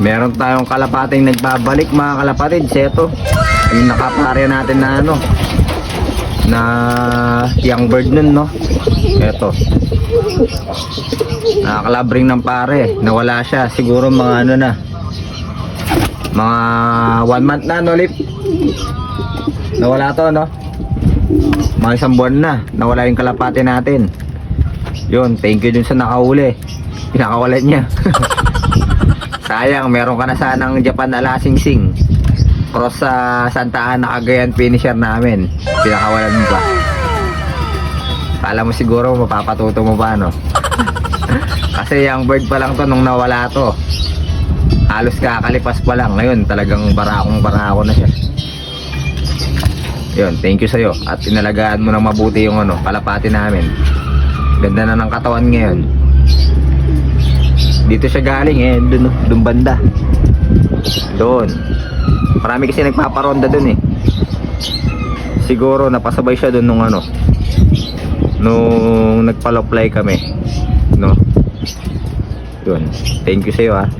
Meron tayong kalapating nagbabalik mga kalapatid. Seto. Yung nakaparya natin na ano. Na young bird nun no. Eto. Nakakalabring ng pare. Nawala siya. Siguro mga ano na. Mga one month na no Lip. Nawala to no. Mga isang buwan na. Nawala yung kalapate natin. Yun, thank you dun sa nakahuli. Pinakawalan niya. Sayang, meron ka na sanang Japan Alasing Sing. Cross sa Santa Ana Cagayan finisher namin. Pinakawalan mo pa. Kala mo siguro mapapatuto mo pa, no? Kasi yung bird pa lang to nung nawala to. Halos kakalipas pa lang. Ngayon, talagang barakong barako na siya. Yun, thank you sa'yo. At inalagaan mo ng mabuti yung ano, kalapati namin. Ganda na ng katawan ngayon. Dito siya galing eh, dun, dun banda. Doon. Marami kasi nagpaparonda dun eh. Siguro napasabay siya dun nung ano. Nung nagpaloplay kami. No? Yun. Thank you sa'yo ah.